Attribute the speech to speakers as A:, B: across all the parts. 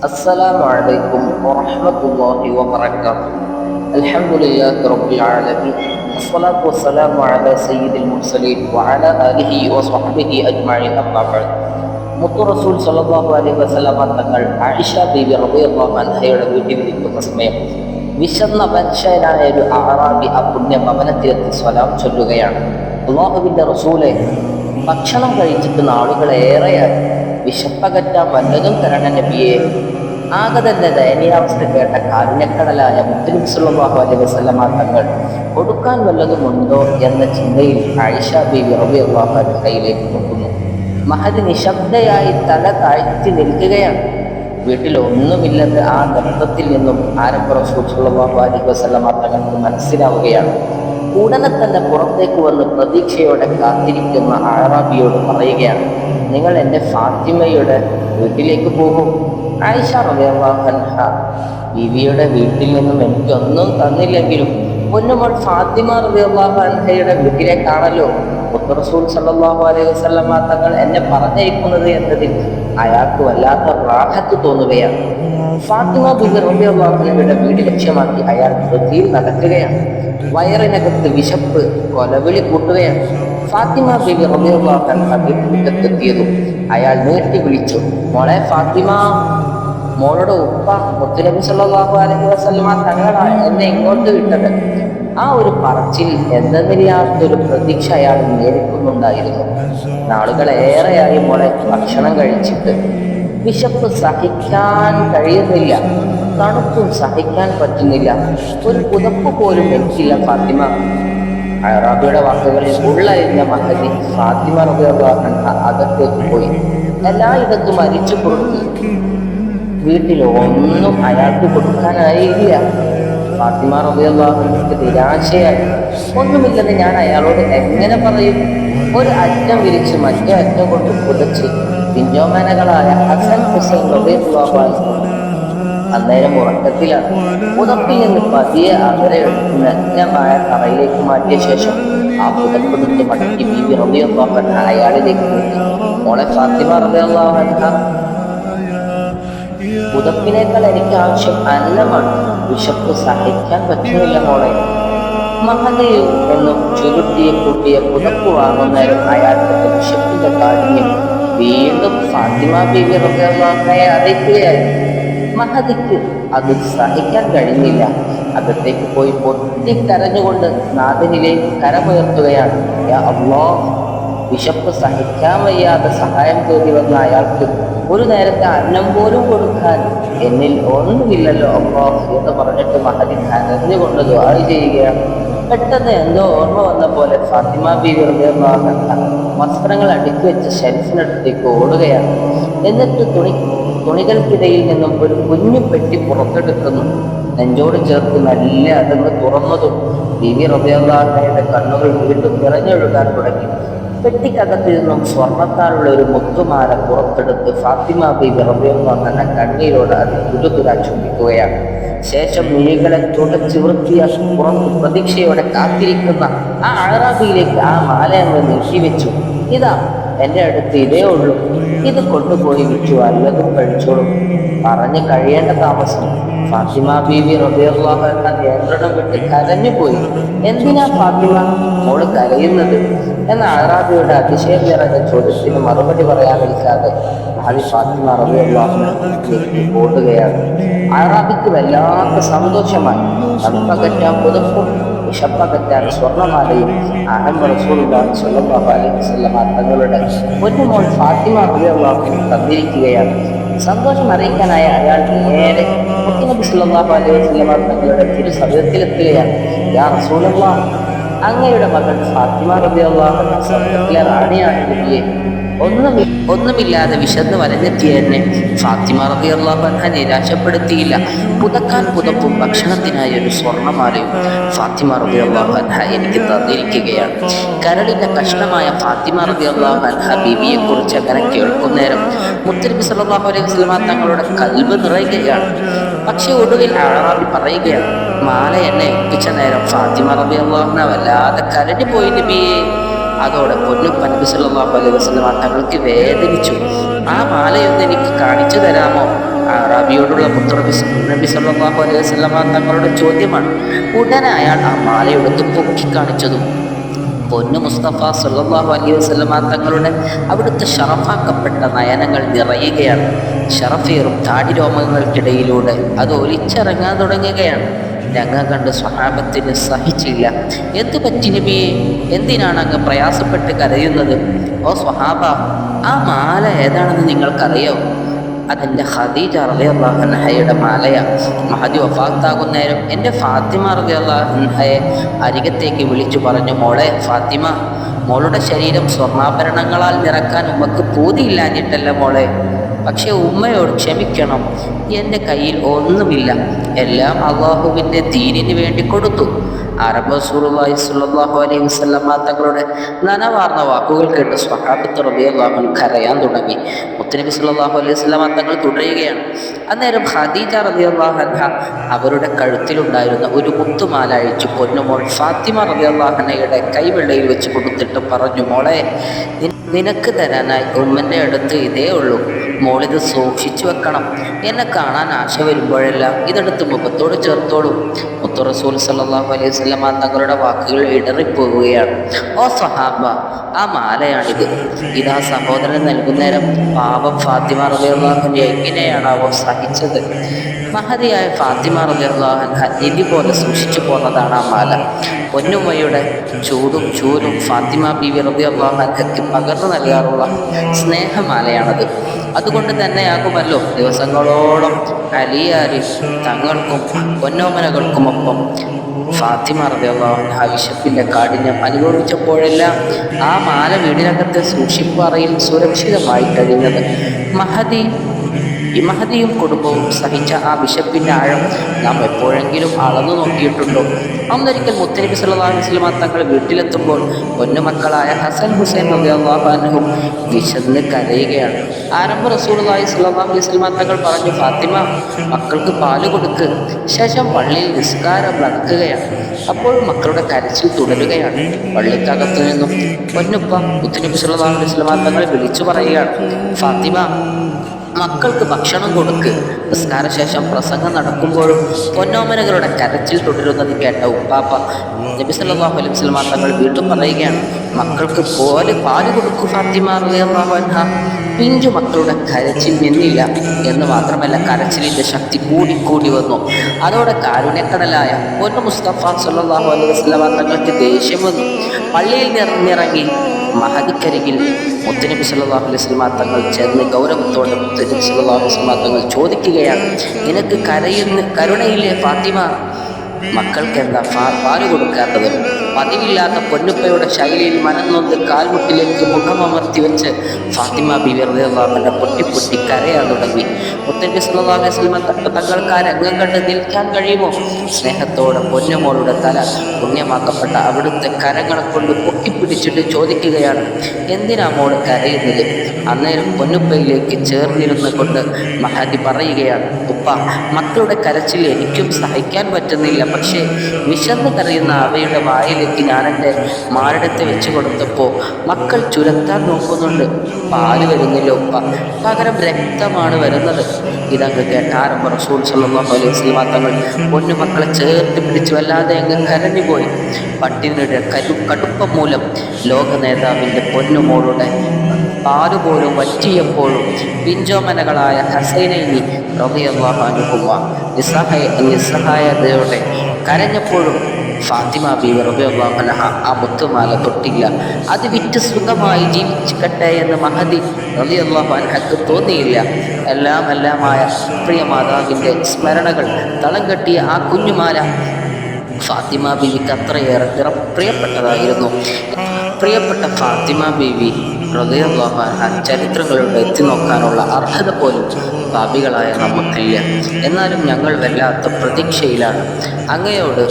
A: السلام عليكم ورحمة الله وبركاته الحمد لله رب العالمين الصلاة والسلام على سيد المرسلين وعلى آله وصحبه أجمعين أما بعد മുത്തു റസൂൽ സല്ലല്ലാഹു അലൈഹി വസല്ലമ തങ്ങൾ ആയിഷ ബീബി റളിയല്ലാഹു അൻഹയുടെ വീട്ടിലിരിക്കുന്ന സമയം വിശന്ന മനുഷ്യനായ ഒരു അറാബി ആ പുണ്യ ഭവനത്തിലെത്തി സ്വലാം ചൊല്ലുകയാണ് അള്ളാഹുവിൻ്റെ റസൂലെ ഭക്ഷണം കഴിച്ചിട്ട് നാളുകളേറെയായി വിശപ്പകറ്റാൻ വല്ലതും തരണ നബിയെ. ആകെ തന്നെ ദയനീയാവസ്ഥ കേട്ട കാരുണ്യക്കടലായ മുത്തലിം സല്ലല്ലാഹു അലൈഹി വസല്ലമ തങ്ങൾ കൊടുക്കാൻ വല്ലതുമുണ്ടോ എന്ന ചിന്തയിൽ ആയിഷ ബീബി റളിയല്ലാഹു കയ്യിലേക്ക് നോക്കുന്നു. മഹദ് നിശബ്ദയായി തല താഴ്ത്തി നിൽക്കുകയാണ്. വീട്ടിൽ ഒന്നുമില്ലെന്ന് ആ നൃത്തത്തിൽ നിന്നും ആരംഭ റസൂൽ സല്ലല്ലാഹു അലൈഹി വസല്ലമ തങ്ങൾക്ക് മനസ്സിലാവുകയാണ്. ഉടനെ തന്നെ പുറത്തേക്ക് വന്ന് പ്രതീക്ഷയോടെ കാത്തിരിക്കുന്ന ആറാബിയോട് പറയുകയാണ് നിങ്ങൾ എന്റെ ഫാത്തിമയുടെ വീട്ടിലേക്ക് പോകും. ആയിഷ റളിയല്ലാഹു അൻഹ ബീവിയുടെ വീട്ടിൽ നിന്നും എനിക്കൊന്നും തന്നില്ലെങ്കിലും പൊന്നുമോൾ ഫാത്തിമ റളിയല്ലാഹു അൻഹയുടെ വീട്ടിലേക്കാണല്ലോ. റസൂൽ സല്ലല്ലാഹു അലൈഹി വസല്ലം തങ്ങൾ എന്നെ പറഞ്ഞയക്കുന്നത് എന്നതിൽ അയാൾക്ക് വല്ലാത്ത റാഹത്ത് തോന്നുകയാണ്. ഫാത്തിമ ബിബി അൻഹയുടെ വീട് ലക്ഷ്യമാക്കി അയാൾ ധൃതിയിൽ നടക്കുകയാണ്. വയറിനകത്ത് വിശപ്പ് കൊലവിളി കൂട്ടുകയാണ്. ഫാത്തിമ ബിബി റബിയുള്ള വീട്ടിലെത്തിയതും അയാൾ നീട്ടി വിളിച്ചു. മോളെ ഫാത്തിമ മോളുടെ ഉപ്പ മുത്തുനബി സല്ലല്ലാഹു അലൈഹി വസ്ലമ തങ്ങളാണ് എന്നെ ഇങ്ങോട്ട് വിട്ടത്. ആ ഒരു പറച്ചിൽ എന്തെന്നില്ലാത്തൊരു പ്രതീക്ഷ അയാൾ നേരിടുന്നുണ്ടായിരുന്നു. നാളുകളേറെയായി മോളെ ഭക്ഷണം കഴിച്ചിട്ട്. വിശപ്പ് സഹിക്കാൻ കഴിയുന്നില്ല. തണുപ്പും സഹിക്കാൻ പറ്റുന്നില്ല. ഒരു പുതപ്പ് പോലും എനിക്കില്ല ഫാത്തിമ. അറാബിയുടെ വാക്കുകളിൽ ഉള്ളറിഞ്ഞ മഹതി. ഫാത്തിമ റബിയാൻ അകത്തേക്ക് പോയി. എല്ലായിടത്തും അരിച്ചു കൊടുത്തു വീട്ടിൽ ഒന്നും അയാൾക്ക് കൊടുക്കാനായില്ല. ഫാത്തിമ റബിയുള്ള നിരാശയായി. ഒന്നുമില്ലെന്ന് ഞാൻ അയാളോട് എങ്ങനെ പറയും? ഒരു അറ്റം വിരിച്ച് മറ്റേ അറ്റം കൊണ്ട് പുതച്ച് പിഞ്ചോമേനകളായ ഹസൻ ഹുസൈൻ റബിയാഹു അന്നേരം ഉറക്കത്തിലാണ്. പുതപ്പിൽ നിന്ന് പതിയെ അവരെ എടുത്ത് നഗ്നമായ തറയിലേക്ക് മാറ്റിയ ശേഷം ആ പുതപ്പെടുത്ത് മടക്കി ബീബി റബിയാഹു അയാളിലേക്ക് നീക്കി. മോളെ ഫാത്തിമ റബിയാഹു പുതപ്പിനേക്കാൾ എനിക്ക് ആവശ്യം അന്നമാണ്. വിശപ്പ് സഹിക്കാൻ പറ്റുന്നില്ല മോളെ. മഹതയിൽ എന്നും ചുരുട്ടിയ കൂട്ടിയ പുതപ്പ് വാങ്ങുന്നേരം അയാൾക്ക് വിശപ്പിന്റെ കാഠിന്യം വീണ്ടും ഫാത്തിമ ബീവി റബിയെ അറിയിക്കുകയായി മഹതിക്ക് അത് സഹിക്കാൻ കഴിഞ്ഞില്ല. അകത്തേക്ക് പോയി പൊട്ടിക്കരഞ്ഞുകൊണ്ട് നാഥനിലേക്ക് കരമുയർത്തുകയാണ്. യാ അള്ളാഹ് വിശപ്പ് സഹിക്കാൻ വയ്യാതെ സഹായം തേടി വന്ന അയാൾക്ക് ഒരു നേരത്തെ അന്നം പോലും കൊടുക്കാൻ എന്നിൽ ഒന്നുമില്ലല്ലോ അപ്പോ എന്ന് പറഞ്ഞിട്ട് മഹതി കരഞ്ഞുകൊണ്ട് ദ്വാര ചെയ്യുകയാണ്. പെട്ടെന്ന് എന്തോ ഓർമ്മ വന്ന പോലെ ഫാത്തിമ ബീവി വസ്ത്രങ്ങൾ അടുക്കി വെച്ച ഷെൽഫിനടുത്തേക്ക് ഓടുകയാണ്. എന്നിട്ട് തുണി തുണികൾക്കിടയിൽ നിന്നും ഒരു കുഞ്ഞു പെട്ടി പുറത്തെടുക്കുന്നു. നെഞ്ചോട് ചേർത്ത് നല്ല അതങ്ങ് തുറന്നതും ബീവി റബിയുടെ കണ്ണുകൾ വീണ്ടും നിറഞ്ഞൊഴുകാൻ തുടങ്ങി. പെട്ടിക്കകത്ത് നിന്നും സ്വർണത്താലുള്ള ഒരു മുത്തുമാല പുറത്തെടുത്ത് ഫാത്തിമ ബീബി റബിയുള്ള തന്നെ കണ്ണീരോട് അത് തുരുതുരാ ചുംബിക്കുകയാണ് ശേഷം മിഴികളെ തുടച്ച് വൃത്തിയ പുറത്ത് പ്രതീക്ഷയോടെ കാത്തിരിക്കുന്ന ആ അഴറാബിയിലേക്ക് ആ മാല അങ്ങ് നീട്ടിവെച്ചു. ഇതാ എന്റെ അടുത്ത് ഇതേ ഉള്ളൂ. ഇത് കൊണ്ടുപോയി വിറ്റു വല്ലതും കഴിച്ചോളും. പറഞ്ഞു കഴിയേണ്ട താമസം. ഫാത്തിമ ബീബി റബിയുള്ള നിയന്ത്രണം വിട്ട് കരഞ്ഞുപോയി. എന്തിനാ ഫാത്തിമ മോൾ കരയുന്നത്? എന്ന അറാബിയുടെ അതിശയം നിറഞ്ഞ ചോദ്യത്തിന് മറുപടി പറയാതിരിക്കാതെ ഭാവി ഫാത്തിമ റബിയുള്ളാഹിലേക്ക് ഓടുകയാണ് അറാബിക്ക് വല്ലാത്ത സന്തോഷമായി. തണുപ്പകറ്റാൻ പുതുപ്പും വിഷപ്പകറ്റാൻ സ്വർണമാലയും അഹമ്മ റസൂലുള്ളാഹി സ്വല്ലല്ലാഹു അലൈഹി വസല്ലമ തങ്ങളുടെ പൊന്നുമോൾ ഫാത്തിമ റബിയുള്ളാഹിന് തന്നിരിക്കുകയാണ്. സന്തോഷം അറിയിക്കാനായ അയാൾ നേരെ മുത്തുനബി സല്ലല്ലാഹു അലൈഹി വസല്ലമ തങ്ങളുടെ തിരു സവിധത്തിലെത്തുകയാണ് യാ റസൂലുള്ളാഹ് അങ്ങയുടെ മകൾ ഫാത്തിമ നബിയെ ഒന്നും ഒന്നുമില്ലാതെ വിശന്ന് വലഞ്ഞെത്തിയ എന്നെ ഫാത്തിമ റബിയുള്ളാഹു അൻഹ നിരാശപ്പെടുത്തിയില്ല. പുതക്കാൻ പുതപ്പും ഭക്ഷണത്തിനായി ഒരു സ്വർണമാലയും ഫാത്തിമ റബിയുള്ളാഹു അൻഹ എനിക്ക് തന്നിരിക്കുകയാണ്. കരളിന്റെ കഷ്ണമായ ഫാത്തിമ റബിയുള്ളാഹു അൻഹ ബീവിയെ കുറിച്ച് അങ്ങനെ കേൾക്കുന്നേരം മുത്തരബി സല്ലല്ലാഹു അലൈഹി വസല്ലമ തങ്ങളുടെ കൽബ് നിറയുകയാണ്. പക്ഷെ ഒടുവിൽ അഴറാബി പറയുകയാണ് മാല എന്നെ ഏൽപ്പിച്ച നേരം ഫാത്തിമ റബി അള്ളാഹുന വല്ലാതെ കരടി പോയി നബിയെ. അതോടെ പൊന്നുപ്പ നബി സല്ലല്ലാഹു അലൈഹി തങ്ങൾക്ക് വേദനിച്ചു. ആ മാലയൊന്ന് എനിക്ക് കാണിച്ചു തരാമോ? റബിയോടുള്ള പുത്രബി നബി അലൈഹി തങ്ങളുടെ ചോദ്യമാണ്. ഉടനെ അയാൾ ആ മാലയെടുത്ത് പൊക്കി കാണിച്ചതും. പൊന്നു മുസ്തഫ സല്ലല്ലാഹു അലൈഹി വസല്ലമ തങ്ങളുടെ അവിടുത്തെ ഷറഫാക്കപ്പെട്ട നയനങ്ങൾ നിറയുകയാണ്. ഷറഫേറും താടി രോമങ്ങൾക്കിടയിലൂടെ അത് ഒലിച്ചിറങ്ങാൻ തുടങ്ങുകയാണ്. രംഗം കണ്ട് സ്വഹാബത്തിന് സഹിച്ചില്ല. എന്തു പറ്റി നബിയെ എന്തിനാണ് അങ്ങ് പ്രയാസപ്പെട്ട് കരയുന്നത്? ഓ സ്വഹാബ ആ മാല ഏതാണെന്ന് നിങ്ങൾക്കറിയോ? അതെന്റെ ഹദീജ റളിയല്ലാഹുൻഹയുടെ മാലയാണ് മഹദി വഫാത്താകുന്നേരം എന്റെ ഫാത്തിമ റളിയല്ലാഹുൻഹയെ അരികത്തേക്ക് വിളിച്ചു പറഞ്ഞു മോളെ ഫാത്തിമ മോളുടെ ശരീരം സ്വർണാഭരണങ്ങളാൽ നിറക്കാൻ ഉമ്മക്ക് പൂതിയില്ലാഞ്ഞിട്ടല്ല മോളെ. പക്ഷെ ഉമ്മയോട് ക്ഷമിക്കണം. എന്റെ കയ്യിൽ ഒന്നുമില്ല. എല്ലാം അള്ളാഹുവിന്റെ ദീനിന് വേണ്ടി കൊടുത്തു. അറബ് സുറുബായി സുല്ലാഹു അലൈഹി വസല്ലമ തങ്ങളുടെ നനവാർന്ന വാക്കുകൾ കേട്ട് സ്വഹാബത്ത് റളിയല്ലാഹു കരയാൻ തുടങ്ങി. മുത്തനബി സല്ലല്ലാഹു അലൈഹി വസല്ലമ തങ്ങൾ തുടരുകയാണ്. അന്നേരം ഖദീജ റളിയല്ലാഹു അൻഹ അവരുടെ കഴുത്തിലുണ്ടായിരുന്ന ഒരു മുത്തുമാല അഴിച്ചു പൊന്നുമോൾ ഫാത്തിമ റബി അള്ളാഹനയുടെ കൈവെള്ളയിൽ വെച്ച് കൊടുത്തിട്ട് പറഞ്ഞു മോളെ നിനക്ക് തരാനായി ഉമ്മന്റെ അടുത്ത് ഇതേ ഉള്ളൂ. മോളിത് സൂക്ഷിച്ചു വെക്കണം. എന്നെ കാണാൻ ആശ വരുമ്പോഴെല്ലാം ഇതെടുത്ത് മുഖത്തോട് ചേർത്തോളൂ. മുത്തു റസൂൽ സല്ലല്ലാഹു അലൈഹി വസല്ലമ തങ്ങളുടെ വാക്കുകൾ ഇടറിപ്പോവുകയാണ്. ഓ സഹാബ ആ മാലയാണിത്. ഇതാ സഹോദരൻ നൽകുന്നേരം പാപം ഫാത്തിമ റബിയുള്ള എങ്ങനെയാണാവോ സഹിച്ചത്? മഹതിയായ ഫാത്തിമ റബിയുള്ള നിധി പോലെ സൂക്ഷിച്ചു പോന്നതാണ് ആ മാല. പൊന്നുമ്മയുടെ ചൂടും ചൂരും ഫാത്തിമ ബീവി റളിയല്ലാഹുക്ക് പകർന്നു നൽകാറുള്ള സ്നേഹമാലയാണത്. അതുകൊണ്ട് തന്നെയാകുമല്ലോ ദിവസങ്ങളോളം അലിയാരി തങ്ങൾക്കും പൊന്നോമനകൾക്കുമൊപ്പം ഫാത്തിമ റബിയുള്ള ആ വിശപ്പിന്റെ കാഠിന്യം അനുഭവിച്ചപ്പോഴെല്ലാം ആ മാല വീടിനകത്തെ സൂക്ഷിപ്പറയിൽ സുരക്ഷിതമായി കഴിഞ്ഞത് മഹദി ഈ മഹദിയും കുടുംബവും സഹിച്ച ആ വിശപ്പിന്റെ ആഴം നാം എപ്പോഴെങ്കിലും അളന്നു നോക്കിയിട്ടുണ്ടോ? അന്നൊരിക്കൽ മുത്തനബി സല്ലല്ലാഹു അലൈഹി വസല്ലമ തങ്ങൾ വീട്ടിലെത്തുമ്പോൾ പൊന്നുമക്കളായ ഹസൻ ഹുസൈൻ അള്ളാഹാനും വിശന്ന് കരയുകയാണ്. ആരംഭ റസൂലുള്ളാഹി സ്വല്ലല്ലാഹു അലൈഹി വസല്ലമ തങ്ങൾ പറഞ്ഞു ഫാത്തിമ മക്കൾക്ക് പാൽ കൊടുക്ക്. ശേഷം പള്ളിയിൽ നിസ്കാരം നടക്കുകയാണ്. അപ്പോൾ മക്കളുടെ കരച്ചിൽ തുടരുകയാണ്. പള്ളിക്കകത്തു നിന്നും പൊന്നുപ്പ മുത്തനബി സല്ലല്ലാഹു അലൈഹി വസല്ലമ തങ്ങൾ വിളിച്ചു പറയുകയാണ് ഫാത്തിമ മക്കൾക്ക് ഭക്ഷണം കൊടുക്ക്. നിസ്കാരശേഷം പ്രസംഗം നടക്കുമ്പോഴും പൊന്നോമനകളുടെ കരച്ചിൽ തുടരുന്നത് കേട്ട ഉപ്പാപ്പ നബി അലൈഹി വസല്ലം തങ്ങൾ വീണ്ടും പറയുകയാണ് മക്കൾക്ക് പോലെ പാൽ കൊടുക്കും ഫാത്തിമ അൻഹ. പിഞ്ചു മക്കളുടെ കരച്ചിൽ നിന്നില്ല. എന്ന് മാത്രമല്ല കരച്ചിലിന്റെ ശക്തി കൂടിക്കൂടി കൂടി വന്നു. അതോടെ കാരുണ്യക്കടലായ പൊന്നു മുസ്തഫ സല്ലല്ലാഹു അലൈഹി വസല്ലം തങ്ങൾക്ക് ദേഷ്യം വന്നു. പള്ളിയിൽ നിറഞ്ഞിറങ്ങി മഹദിക്കരികിൽ മുത്തനബി സല്ലാഹു അലൈഹി സ്വലമാ തങ്ങൾ ചെന്ന് ഗൗരവത്തോടെ മുത്തനബി സല്ലാഹു വസല്ലമ തങ്ങൾ ചോദിക്കുകയാണ് നിനക്ക് കരയുന്ന കരുണയിലെ ഫാത്തിമ മക്കൾക്ക് എന്താ പാൽ കൊടുക്കാത്തത്? പതിവില്ലാത്ത പൊന്നുപ്പയുടെ ശൈലിയിൽ മനംനൊന്ന് കാൽമുട്ടിലേക്ക് മുഖമമർത്തി വെച്ച് ഫാത്തിമ ബി വെറുതെ പൊട്ടി പൊട്ടി കരയാൻ തുടങ്ങി. മുത്തനബി വസല്ലമ ത- തങ്ങൾക്ക് ആ രംഗം കണ്ട് നിൽക്കാൻ കഴിയുമോ? സ്നേഹത്തോടെ പൊന്നുമോളുടെ തല പുണ്യമാക്കപ്പെട്ട അവിടുത്തെ കരങ്ങളെ കൊണ്ട് പൊക്കിപ്പിടിച്ചിട്ട് ചോദിക്കുകയാണ് എന്തിനാ മോൾ കരയുന്നത്? അന്നേരം പൊന്നുപ്പയിലേക്ക് ചേർന്നിരുന്നു കൊണ്ട് മഹാദി പറയുകയാണ് ഉപ്പ മക്കളുടെ കരച്ചിൽ എനിക്കും സഹിക്കാൻ പറ്റുന്നില്ല. പക്ഷേ വിശന്ന് കരയുന്ന അവയുടെ വായിലേക്ക് ഞാനെന്റെ മാരടത്തെ വെച്ച് കൊടുത്തപ്പോൾ മക്കൾ ചുരത്താൻ നോക്കുന്നുണ്ട്. പാൽ വരുന്നില്ല ഉപ്പ. പകരം രക്തമാണ് വരുന്നത്. ഇതങ്ങ് കേട്ടാരംഭ റസൂൾ സല്ലല്ലാഹു അലൈഹി വസല്ലമ തങ്ങൾ പൊന്നു മക്കളെ ചേർത്ത് പിടിച്ച് വല്ലാതെ അങ്ങ് കരഞ്ഞുപോയി. പട്ടിണിയുടെ കരു കടുപ്പം മൂലം ലോക നേതാവിന്റെ പൊന്നുമോളുടെ പാലുപോലും വറ്റിയപ്പോഴും പിഞ്ചോമനകളായ ഹസൈനൈനി റളിയല്ലാഹു അൻഹുമ നിസ്സഹായ നിസ്സഹായതയോടെ കരഞ്ഞപ്പോഴും ഫാത്തിമ ബീവി റളിയല്ലാഹു അൻഹ ആ മുത്തുമാല തൊട്ടില്ല. അത് വിറ്റ് സുഖമായി ജീവിച്ചിക്കട്ടെ എന്ന് മഹദി റളിയല്ലാഹു അൻഹക്ക് തോന്നിയില്ല. എല്ലാം എല്ലാമായ പ്രിയ മാതാവിന്റെ സ്മരണകൾ തളം കെട്ടിയ ആ കുഞ്ഞുമാല ഫാത്തിമ ബീവിക്ക് അത്രയേറെ പ്രിയ- പ്രിയപ്പെട്ടതായിരുന്നു. പ്രിയപ്പെട്ട ഫാത്തിമ ബീവി റളിയല്ലാഹു അൻഹ ചരിത്രങ്ങളിലൂടെ എത്തി നോക്കാനുള്ള അർഹത പോലും പാപികളായ നമുക്കില്ല എന്നാലും ഞങ്ങൾ വല്ലാത്ത പ്രതീക്ഷയിലാണ്. അങ്ങയോട്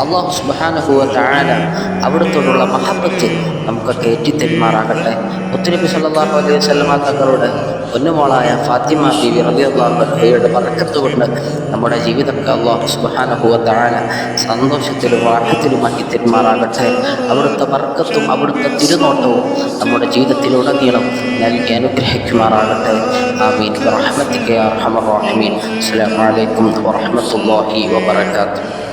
A: അള്ളാഹു സുബാനുഭവ താഴ അവിടത്തോടുള്ള മഹബത്ത് നമുക്കൊക്കെ എറ്റിത്തെരുമാറാകട്ടെ ഒത്തിരി സല്ലാഹു അലൈഹി വസ്ലമാ തങ്ങളുടെ പൊന്നുമോളായ ഫാത്തിമ ബിബി റബി അള്ളാഹുയുടെ പറക്കത്ത് കൊണ്ട് നമ്മുടെ ജീവിതമൊക്കെ അള്ളാഹു സുബാനുഭവ താഴ സന്തോഷത്തിലും ആഹത്തിലുമാക്കി തെരുമാറാകട്ടെ. അവിടുത്തെ പറക്കത്തും അവിടുത്തെ തിരുനോട്ടവും നമ്മുടെ ജീവിതത്തിലുടനീളം നൽകി അനുഗ്രഹിക്കുമാറാകട്ടെ. ആമീൻ. റഹ്മത്തിക്കെ അർഹമ റഹ്മീൻ. അസ്സാം വലൈക്കും
B: വറഹമത്തല്ലാഹി വബർക്കാത്തു